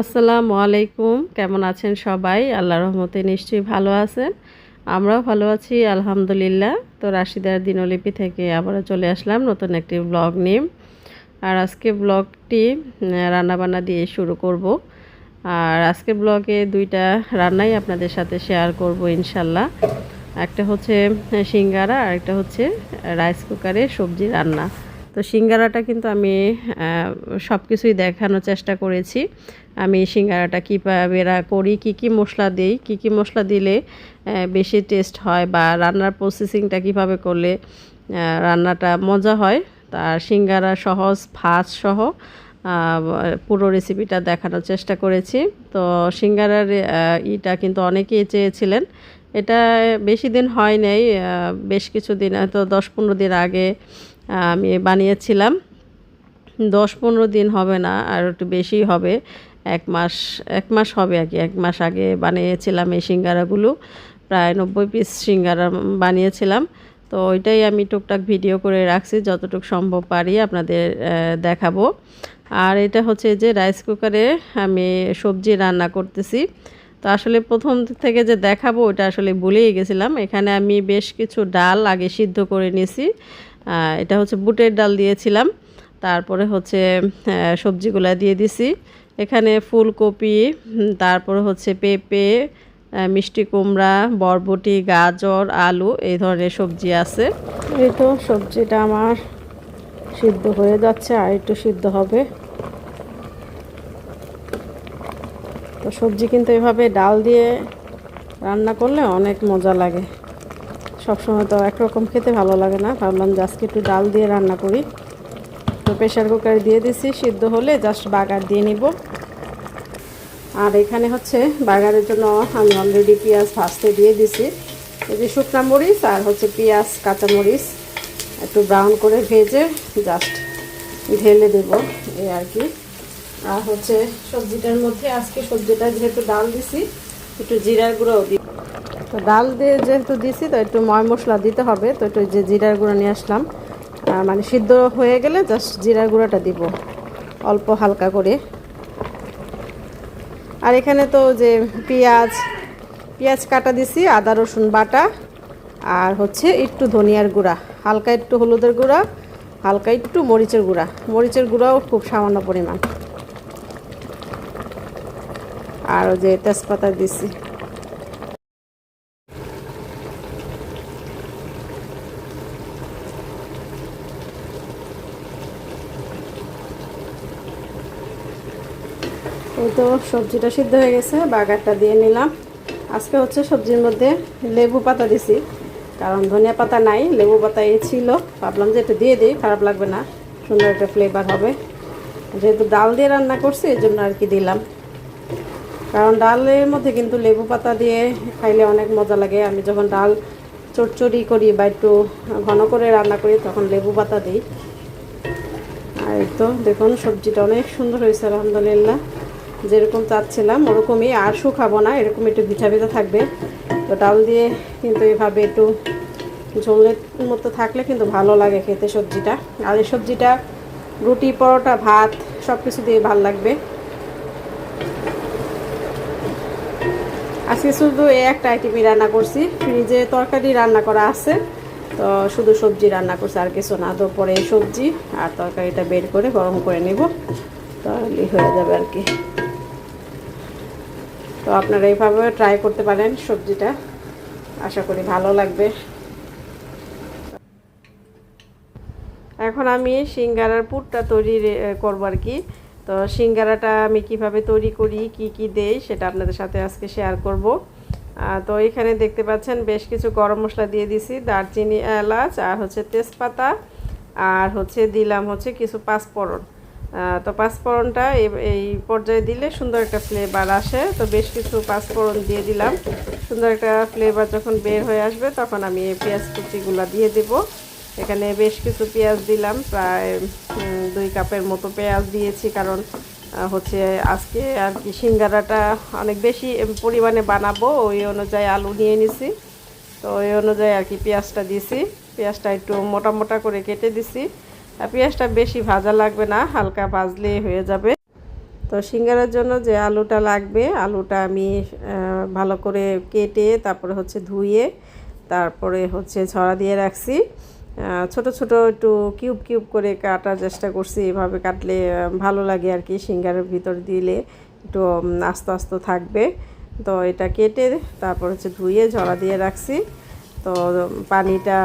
আসসালামু আলাইকুম। কেমন আছেন সবাই? আল্লাহ রহমতে নিশ্চয়ই ভালো আছেন। আমরাও ভালো আছি, আলহামদুলিল্লাহ। তো রাশিদার দিনলিপি থেকে আবারও চলে আসলাম নতুন একটি ব্লগ নিয়ে। আর আজকে ব্লগটি রান্নাবান্না দিয়ে শুরু করব। আর আজকে ব্লগে দুইটা রান্নাই আপনাদের সাথে শেয়ার করব ইনশাল্লাহ। একটা হচ্ছে সিঙ্গারা আর একটা হচ্ছে রাইস কুকারে সবজি রান্না। তো সিঙ্গারাটা কিন্তু আমি সব কিছুই দেখানোর চেষ্টা করেছি। আমি সিঙ্গারাটা কীভাবে করি, কি কি মশলা দিই, কি কি মশলা দিলে বেশি টেস্ট হয় বা রান্নার প্রসেসিংটা কীভাবে করলে রান্নাটা মজা হয়, তার সিঙ্গারা সহজ ভাত সহ পুরো রেসিপিটা দেখানোর চেষ্টা করেছি। তো সিঙ্গারার ইটা কিন্তু অনেকেই চেয়েছিলেন এটা বেশি দিন হয় নাই বেশ কিছু দিন হয়তো দশ পনেরো দিন আগে আমি বানিয়েছিলাম। দশ পনেরো দিন হবে না, আর একটু বেশি হবে, এক মাস এক মাস হবে আর কি, এক মাস আগে বানিয়েছিলাম এই সিঙ্গারাগুলো, প্রায় নব্বই পিস সিঙ্গারা বানিয়েছিলাম। তো ওইটাই আমি টুকটাক ভিডিও করে রাখছি, যতটুকু সম্ভব পারি আপনাদের দেখাবো। আর এটা হচ্ছে যে রাইস কুকারে আমি সবজি রান্না করতেছি। তো আসলে প্রথম থেকে যে দেখাবো, ওটা আসলে ভুলেই গেছিলাম। এখানে আমি বেশ কিছু ডাল আগে সিদ্ধ করে নিয়েছি। এটা হচ্ছে বুটের ডাল দিয়েছিলাম। তারপরে হচ্ছে সবজিগুলা দিয়ে দিছি। এখানে ফুলকপি তারপরে হচ্ছে পেঁপে মিষ্টি কুমড়া, বরবটি, গাজর, আলু, এই ধরনের সবজি আছে। এই তো সবজিটা আমার সিদ্ধ হয়ে যাচ্ছে, আর একটু সিদ্ধ হবে। তো সবজি কিন্তু এভাবে ডাল দিয়ে রান্না করলে অনেক মজা লাগে। সবসময় তো একরকম খেতে ভালো লাগে না। ভাবলাম যে আজকে একটু ডাল দিয়ে রান্না করি। তো প্রেশার কুকারে দিয়ে দিছি, সিদ্ধ হলে জাস্ট বাগার দিয়ে নিব। আর এখানে হচ্ছে বাগারের জন্য আমি অলরেডি পেঁয়াজ ভাজতে দিয়ে দিছি। এই যে শুকনা মরিচ আর হচ্ছে পেঁয়াজ, কাঁচা মরিচ একটু ব্রাউন করে ভেজে জাস্ট ঢেলে দেব, এই আর কি। আর হচ্ছে সবজিটার মধ্যে আজকে সবজিটা যেহেতু ডাল দিছি, একটু জিরার গুঁড়োও দিই তো ডাল দিয়ে যেহেতু দিছি, তো একটু ময় মশলা দিতে হবে, তো একটু যে জিরার গুঁড়ো নিয়ে আসলাম। মানে সিদ্ধ হয়ে গেলে জাস্ট জিরার গুঁড়োটা দিব, অল্প হালকা করে। আর এখানে তো যে পেঁয়াজ পেঁয়াজ কাটা দিছি, আদা, রসুন বাটা, আর হচ্ছে একটু ধনিয়ার গুঁড়া, হালকা একটু হলুদের গুঁড়া, হালকা একটু মরিচের গুঁড়া। মরিচের গুঁড়াও খুব সামান্য পরিমাণ। আর যে তেজপাতা দিছি। তো সবজিটা সিদ্ধ হয়ে গেছে, বাগারটা দিয়ে নিলাম। আজকে হচ্ছে সবজির মধ্যে লেবু পাতা দিছি, কারণ ধনিয়া পাতা নাই, লেবু পাতা এই ছিল। ভাবলাম যে একটু দিয়ে দিই, খারাপ লাগবে না, সুন্দর একটা ফ্লেভার হবে। যেহেতু ডাল দিয়ে রান্না করছি, এই জন্য আর কি দিলাম। কারণ ডালের মধ্যে কিন্তু লেবু পাতা দিয়ে খাইলে অনেক মজা লাগে। আমি যখন ডাল চটচড়ি করি বা একটু ঘন করে রান্না করি, তখন লেবু পাতা দিই। আর তো দেখুন, সবজিটা অনেক সুন্দর হয়েছে, আলহামদুলিল্লাহ। যেরকম চাচ্ছিলাম, ওরকমই আর শুকাবো না, এরকম একটু ভিটা ভিটা থাকবে। তো ডাল দিয়ে কিন্তু এভাবে একটু ঝোলের মতো থাকলে কিন্তু ভালো লাগে খেতে সবজিটা। আর এই সবজিটা রুটি, পরোটা, ভাত সব কিছু দিয়ে ভালো লাগবে। আজকে শুধু এই একটা আইটেমই রান্না করছি। ফ্রিজে তরকারি রান্না করা আছে, তো শুধু সবজি রান্না করছি, আর কিছু না। তো পরে সবজি আর তরকারিটা বের করে গরম করে নেব, তাহলেই হয়ে যাবে আর কি। তো আপনারা এইভাবে ট্রাই করতে পারেন সবজিটা, আশা করি ভালো লাগবে। এখন আমি সিঙ্গারার পুরটা তৈরি করব আর কি। তো সিঙ্গারাটা আমি কীভাবে তৈরি করি, কি কি দেই সেটা আপনাদের সাথে আজকে শেয়ার করব। তো এখানে দেখতে পাচ্ছেন বেশ কিছু গরম মশলা দিয়ে দিছি, দারচিনি, এলাচ আর হচ্ছে তেজপাতা আর হচ্ছে দিলাম হচ্ছে কিছু পাঁচফোড়ন। তো পাঁচফোড়নটা এই- পর্যায়ে দিলে সুন্দর একটা ফ্লেভার আসে। তো বেশ কিছু পাঁচফোড়ন দিয়ে দিলাম। সুন্দর একটা ফ্লেভার যখন বের হয়ে আসবে তখন আমি এই পেঁয়াজ কুচিগুলো দিয়ে দেবো। এখানে বেশ কিছু পেঁয়াজ দিলাম, প্রায় দুই কাপের মতো পেঁয়াজ দিয়েছি কারণ হচ্ছে আজকে আর কি সিঙ্গারাটা অনেক বেশি পরিমাণে বানাবো, ওই অনুযায়ী আলু নিয়ে নিছি। তো ওই অনুযায়ী আর কি পেঁয়াজটা দিছি, পেঁয়াজটা একটু মোটা মোটা করে কেটে দিছি। আর পেঁয়াজটা বেশি ভাজা লাগবে না, হালকা ভাজলেই হয়ে যাবে। তো সিঙ্গারার জন্য যে আলুটা লাগবে, আলুটা আমি ভালো করে কেটে তারপরে হচ্ছে ধুয়ে, তারপরে হচ্ছে ছড়া দিয়ে রাখছি। ছোট ছোট একটু কিউব কিউব করে কাটার চেষ্টা করছি। এভাবে কাটলে ভালো লাগে আর কি সিঙ্গারের ভিতর দিলে। একটু আস্তে আস্তে থাকবে। তো এটা কেটে তারপর হচ্ছে ধুয়ে ঝরা দিয়ে রাখছি। তো, পানিটা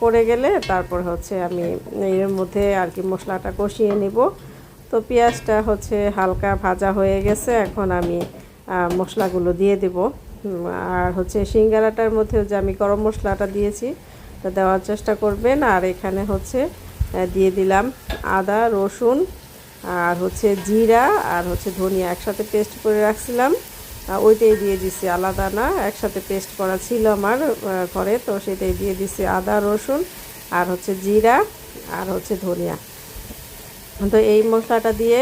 পড়ে গেলে তারপর হচ্ছে আমি এর মধ্যে আর কি মশলাটা কষিয়ে নিব। তো পেঁয়াজটা হচ্ছে হালকা ভাজা হয়ে গেছে। এখন আমি মশলাগুলো দিয়ে দেব। আর হচ্ছে সিঙ্গারাটার মধ্যে যে আমি গরম মশলাটা দিয়েছি তা দেওয়ার চেষ্টা করবেন। আর এখানে হচ্ছে দিয়ে দিলাম আদা রসুন আর হচ্ছে জিরা আর হচ্ছে ধনিয়া একসাথে পেস্ট করে রাখছিলাম। ওইটাই দিয়ে দিছি আলাদা না একসাথে পেস্ট করা ছিল আমার ঘরে। তো সেটাই দিয়ে দিছি আদা রসুন আর হচ্ছে জিরা আর হচ্ছে ধনিয়া। তো এই মশলাটা দিয়ে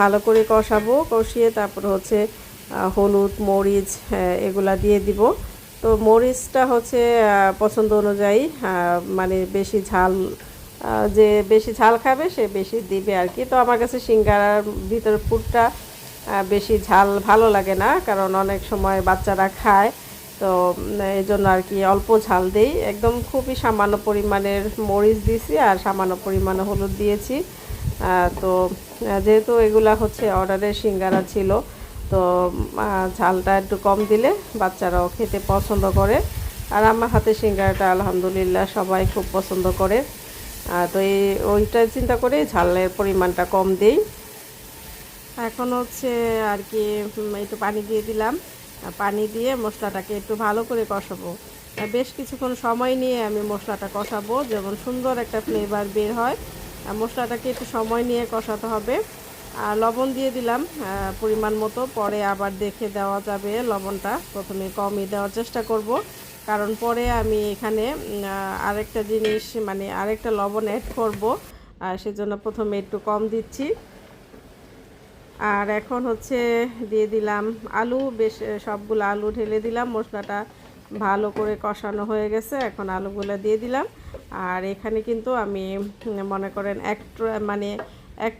ভালো করে কষাবো কষিয়ে তারপর হচ্ছে হলুদ মরিচ হ্যাঁ, এগুলা দিয়ে দিব। তো মরিচটা হচ্ছে পছন্দ অনুযায়ী মানে বেশি ঝাল যে বেশি ঝাল খাবে সে বেশি দিবে আর কি। তো আমার কাছে সিঙ্গারার ভিতরে পুরটা বেশি ঝাল ভালো লাগে না, কারণ অনেক সময় বাচ্চারা খায়। তো এই জন্য আর কি অল্প ঝাল দেই। একদম খুবই সামান্য পরিমাণের মরিচ দিয়েছি আর সামান্য পরিমাণে হলুদ দিয়েছি। তো যেহেতু এগুলা হচ্ছে অর্ডারের সিঙ্গারা ছিল তো ঝালটা একটু কম দিলে বাচ্চারাও খেতে পছন্দ করে। আর আমার হাতে সিঙ্গারাটা আলহামদুলিল্লাহ সবাই খুব পছন্দ করে। তো এই ওইটা চিন্তা করে ঝালের পরিমাণটা কম দিই। এখন হচ্ছে আর কি একটু পানি দিয়ে দিলাম। পানি দিয়ে মশলাটাকে একটু ভালো করে কষাবো। বেশ কিছুক্ষণ সময় নিয়ে আমি মশলাটা কষাবো, যেমন সুন্দর একটা ফ্লেভার বের হয়। মশলাটাকে একটু সময় নিয়ে কষাতে হবে। লবণ দিয়ে দিলাম পরিমাণ মতো। পরে আবার দেখে দেওয়া যাবে লবণটা। প্রথমে কমই দেওয়ার চেষ্টা করব। কারণ পরে আমি এখানে আরেকটা জিনিস মানে আরেকটা লবণ অ্যাড করব। আর সেজন্য প্রথমে একটু কম দিচ্ছি। আর এখন হচ্ছে দিয়ে দিলাম আলু। বেশ সবগুলো আলু ঢেলে দিলাম। মশলাটা ভালো করে কষানো হয়ে গেছে। এখন আলুগুলো দিয়ে দিলাম। আর এখানে কিন্তু আমি মনে করেন এক মানে এক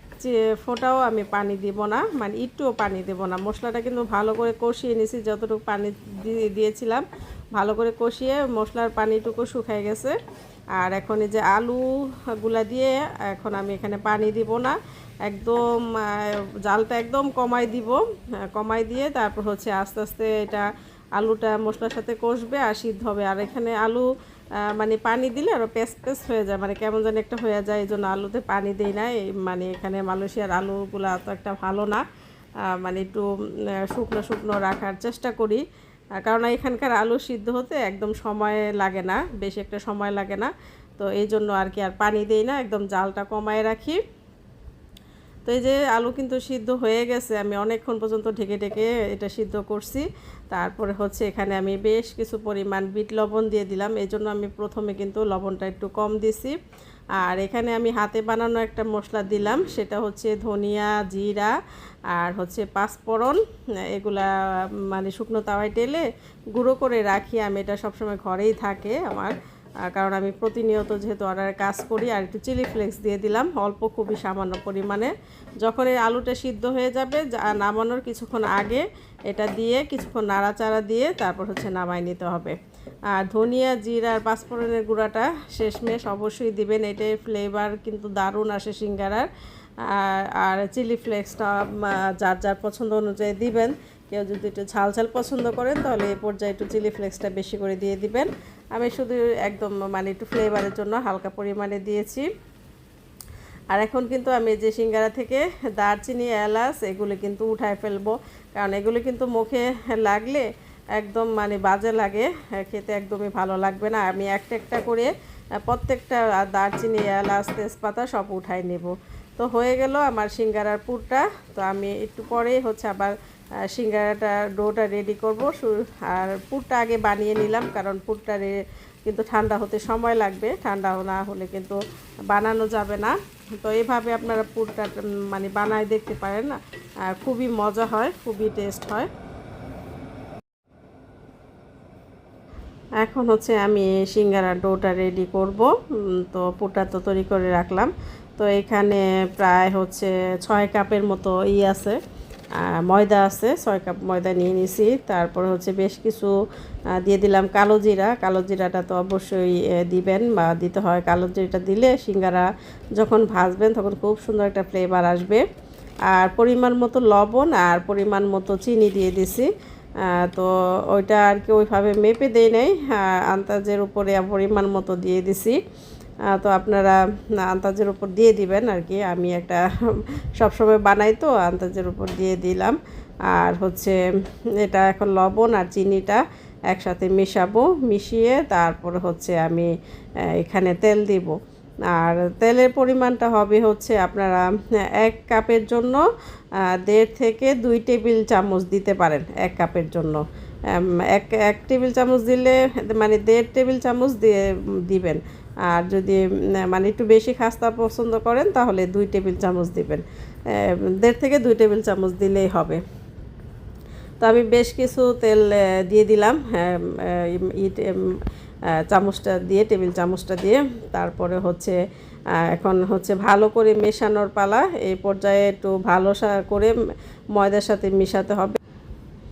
ফোঁটাও আমি পানি দিব না মানে একটুও পানি দেব না। মশলাটা কিন্তু ভালো করে কষিয়ে নিয়েছি যতটুকু পানি দিয়ে দিয়েছিলাম ভালো করে কষিয়ে মশলার পানিটুকু শুকায় গেছে। আর এখন এই যে আলুগুলা দিয়ে এখন আমি এখানে পানি দিব না একদম জালটা একদম কমাই দিব আহ, কমাই দিয়ে তারপর হচ্ছে আস্তে আস্তে এটা আলুটা মশলার সাথে কষবে আর সিদ্ধ হবে। আর এখানে আলু মানে পানি দিলে আরও পেস পেস হয়ে যায় মানে কেমন যেন একটা হয়ে যায়, এই জন্য আলুতে পানি দিই না। মানে এখানে মালয়েশিয়ার আলুগুলো তো একটা ভালো না। মানে একটু শুকনো শুকনো রাখার চেষ্টা করি। কারণ এখানকার আলু সিদ্ধ হতে একদম সময় লাগে না, বেশি একটা সময় লাগে না। তো এই জন্য আর কি আর পানি দিই না, একদম জালটা কমায় রাখি। তো এই যে আলু কিন্তু সিদ্ধ হয়ে গেছে, আমি অনেকক্ষণ পর্যন্ত ঢেকে ঢেকে এটা সিদ্ধ করছি। তারপরে হচ্ছে এখানে আমি বেশ কিছু পরিমাণ বিট লবণ দিয়ে দিলাম, এই জন্য আমি প্রথমে কিন্তু লবণটা একটু কম দিছি। আর এখানে আমি হাতে বানানো একটা মশলা দিলাম, সেটা হচ্ছে ধনিয়া জিরা আর হচ্ছে পাঁচফোড়ন। এগুলা মানে শুকনো তাওয়ায় টেলে গুঁড়ো করে রাখি, আমি এটা সবসময় ঘরেই থাকে আমার। কারণ আমি প্রতিনিয়ত যেহেতু অর্ডারে কাজ করি আর একটু চিলি ফ্লেক্স দিয়ে দিলাম, অল্প খুবই সামান্য পরিমাণে। যখন এই আলুটা সিদ্ধ হয়ে যাবে নামানোর কিছুক্ষণ আগে এটা দিয়ে কিছুক্ষণ নাড়াচাড়া দিয়ে তারপর হচ্ছে নামাই নিতে হবে। আর ধনিয়া, জিরা আর পাঁচফোড়নের গুঁড়াটা শেষমেশ অবশ্যই দিবেন, এটাই ফ্লেভার কিন্তু দারুণ আসে সিঙ্গারার। আর আর চিলি ফ্লেক্সটা যার যার পছন্দ অনুযায়ী দিবেন। কেউ যদি একটু ঝাল ঝাল পছন্দ করেন, তাহলে এই পর্যায়ে একটু চিলি ফ্লেক্সটা বেশি করে দিয়ে দিবেন। আমি শুধু একদম মানে একটু ফ্লেভারের জন্য হালকা পরিমাণে দিয়েছি। আর এখন কিন্তু আমি যে সিঙ্গারা থেকে দারচিনি, এলাচ, এগুলো কিন্তু উঠায় ফেলব। কারণ এগুলো কিন্তু মুখে লাগলে একদম মানে বাজে লাগে, খেতে একদমই ভালো লাগবে না। আমি একটা একটা করে প্রত্যেকটা দারচিনি, এলাচ, তেজপাতা সব উঠাই নেব। তো হয়ে গেল আমার সিঙ্গারার পুরটা। তো আমি একটু পরেই হচ্ছে আবার সিঙ্গারাটা ডোটা রেডি করব। আর পুরটা আগে বানিয়ে নিলাম, কারণ পুরটা কিন্তু ঠান্ডা হতে সময় লাগবে। ঠান্ডা না হলে কিন্তু বানানো যাবে না। তো এইভাবে আপনারা পুরটা মানে বানায় দেখতে পারেন আর খুবই মজা হয়, খুবই টেস্ট হয়। এখন হচ্ছে আমি সিঙ্গারা ডোটা রেডি করব। তো পুরটা তো তৈরি করে রাখলাম। তো এখানে প্রায় হচ্ছে ছয় কাপের মতো ই আছে। ময়দা আছে, ছয় কাপ ময়দা নিয়ে নিছি। তারপর হচ্ছে বেশ কিছু দিয়ে দিলাম কালো জিরা। কালো জিরাটা তো অবশ্যই দিবেন বা দিতে হয়। কালো জিরাটা দিলে সিঙ্গারা যখন ভাজবেন তখন খুব সুন্দর একটা ফ্লেভার আসবে। আর পরিমাণ মতো লবণ আর পরিমাণ মতো চিনি দিয়ে দিছি। তো ওইটা আর কি ওইভাবে মেপে দেই নাই। আন্দাজের উপরে পরিমাণ মতো দিয়ে দিছি। তো আপনারা আন্দাজের উপর দিয়ে দিবেন আর কি। আমি একটা সবসময় বানাই তো, আন্দাজের উপর দিয়ে দিলাম। আর হচ্ছে এটা এখন লবণ আর চিনিটা একসাথে মেশাবো, মিশিয়ে তারপর হচ্ছে আমি এখানে তেল দিব। আর তেলের পরিমাণটা হবে হচ্ছে আপনারা এক কাপের জন্য দেড় থেকে দুই টেবিল চামচ দিতে পারেন এক কাপের জন্য। এক এক টেবিল চামচ দিলে মানে দেড় টেবিল চামচ দিয়ে দিবেন। আর যদি মানে একটু বেশি খাস্তা পছন্দ করেন তাহলে দুই টেবিল চামচ দিবেন। দেড় থেকে দুই টেবিল চামচ দিলেই হবে। তো আমি বেশ কিছু তেল দিয়ে দিলাম। হ্যাঁ, চামচটা দিয়ে টেবিল চামচটা দিয়ে। তারপরে হচ্ছে এখন হচ্ছে ভালো করে মেশানোর পালা। এই পর্যায়ে একটু ভালো করে ময়দার সাথে মিশাতে হবে।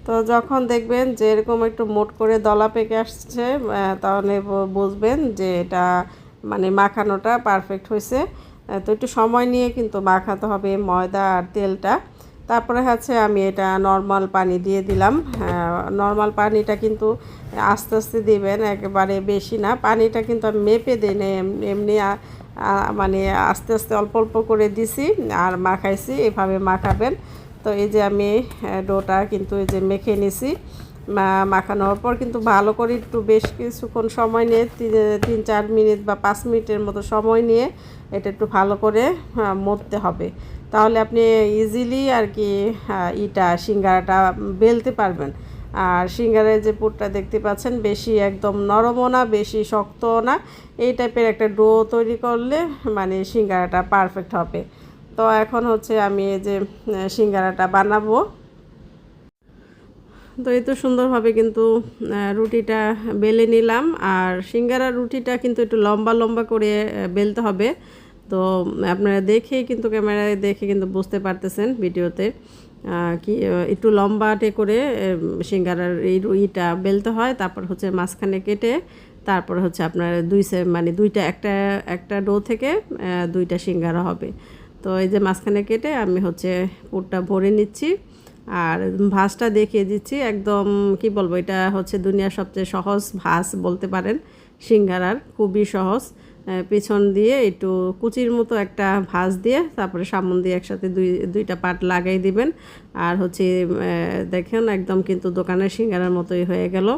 তো যখন দেখবেন যে এরকম একটু মোট করে দলা পেকে আসছে তাহলে বুঝবেন যে এটা মানে মাখানোটা পারফেক্ট হয়েছে। তো একটু সময় নিয়ে কিন্তু মাখাতে হবে ময়দা আর তেলটা। তারপরে হচ্ছে আমি এটা নর্মাল পানি দিয়ে দিলাম। নর্মাল পানিটা কিন্তু আস্তে আস্তে দিবেন, একেবারে বেশি না। পানিটা কিন্তু আমি মেপে দিই এমনি মানে আস্তে আস্তে অল্প অল্প করে দিছি আর মাখাইছি, এভাবে মাখাবেন। তো এই যে আমি ডোটা কিন্তু এই যে মেখে নিছি। মাখানোর পর কিন্তু ভালো করে একটু বেশ কিছুক্ষণ সময় নিয়ে, তিন- তিন, চার মিনিট বা পাঁচ মিনিটের মতো সময় নিয়ে এটা একটু ভালো করে মরতে হবে। তাহলে আপনি ইজিলি আর কি ইটা, সিঙ্গারাটা বেলতে পারবেন। আর সিঙ্গারের যে পুরটা দেখতে পাচ্ছেন, বেশি একদম নরমও না, বেশি শক্তও না। এই টাইপের একটা ডো তৈরি করলে মানে সিঙ্গারাটা পারফেক্ট হবে। তো এখন হচ্ছে আমি এই যে সিঙ্গারাটা বানাবো। তো এই তো সুন্দরভাবে কিন্তু রুটিটা বেলে নিলাম। আর সিঙ্গারা রুটিটা কিন্তু একটু লম্বা লম্বা করে বেলতে হবে। তো আপনারা দেখেই কিন্তু ক্যামেরায় দেখে কিন্তু বুঝতে পারতেছেন ভিডিওতে কি একটু লম্বাটে করে সিঙ্গারার এই রুইটা বেলতে হয়। তারপর হচ্ছে মাঝখানে কেটে, তারপর হচ্ছে আপনার দুই মানে দুইটা, একটা একটা ডো থেকে দুইটা সিঙ্গারা হবে। তো এই যে মাঝখানে কেটে আমি হচ্ছে পুরটা ভরে নিচ্ছি। আর ভাঁজটা দেখিয়ে দিচ্ছি, একদম কি বলব, এটা হচ্ছে দুনিয়ার সবচেয়ে সহজ ভাঁজ বলতে পারেন। সিঙ্গারার, খুবই সহজ। পিছন দিয়ে একটু কুচির মতো একটা ভাঁজ দিয়ে তারপরে সামন দিয়ে একসাথে দুই, দুইটা পাট লাগাই দিবেন। আর হচ্ছে দেখেন একদম কিন্তু দোকানের সিঙ্গারার মতোই হয়ে গেল।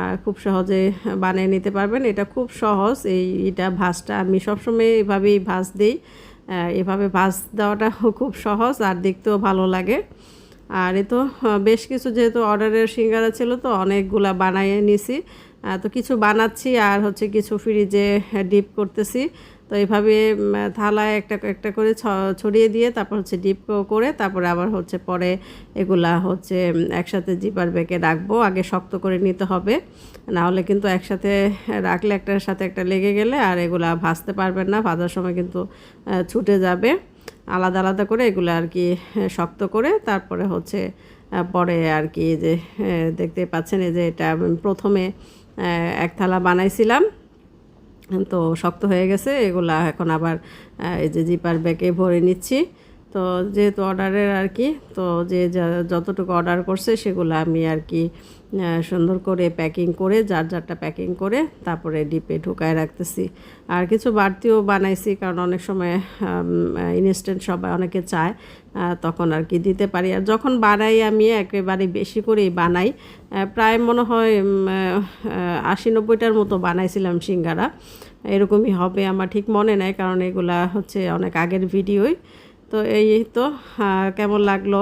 আর খুব সহজে বানিয়ে নিতে পারবেন। এটা খুব সহজ, এই, এটা ভাঁজটা আমি সবসময় এভাবেই ভাঁজ দিই। এভাবে ভাঁজ দেওয়াটা খুব সহজ আর দেখতেও ভালো লাগে। আর এ তো বেশ কিছু যেহেতু অর্ডারের সিঙ্গারা ছিল তো অনেকগুলা বানাইয়ে নিছি। তো কিছু বানাচ্ছি আর হচ্ছে কিছু ফ্রিজে ডিপ করতেছি। তো এইভাবে উম, থালায় একটা একটা করে ছড়িয়ে দিয়ে তারপর হচ্ছে ডিপ করে তারপরে আবার হচ্ছে পরে এগুলা হচ্ছে একসাথে জিপার ব্যাগে রাখব। আগে শক্ত করে নিতে হবে। না হলে কিন্তু একসাথে রাখলে একটার সাথে একটা লেগে গেলে আর এগুলা ভাজতে পারবেন না। ভাজার সময় কিন্তু ছুটে যাবে। আলাদা আলাদা করে এগুলো আর কি শক্ত করে তারপরে হচ্ছে পরে আর কি যে দেখতে পাচ্ছেন এই যে এটা প্রথমে এক থালা বানাইছিলাম। তো শক্ত হয়ে গেছে, এগুলা এখন আবার এই যে জিপার ব্যাগে ভরে নিচ্ছি। তো যেহেতু অর্ডারের আর কি, তো যে, যতটুকু অর্ডার করছে সেগুলো আমি আর কি সুন্দর করে প্যাকিং করে, যার যারটা প্যাকিং করে তারপরে ডিপে ঢুকায় রাখতেছি। আর কিছু বাড়তিও বানাইছি, কারণ অনেক সময় ইনস্ট্যান্ট সবাই অনেকে চায় তখন আর কি দিতে পারি। আর যখন বানাই আমি, একেবারে বেশি করেই বানাই। প্রায় মনে হয় আশি নব্বইটার মতো বানাইছিলাম সিঙ্গারা। এরকমই হবে আমার ঠিক মনে নাই, কারণ এগুলা হচ্ছে অনেক আগের ভিডিওই। তো এই তো কেমন লাগল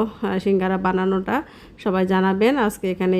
সিঙ্গারা বানানোটা? সবাই জানাবেন। আজকে এখানে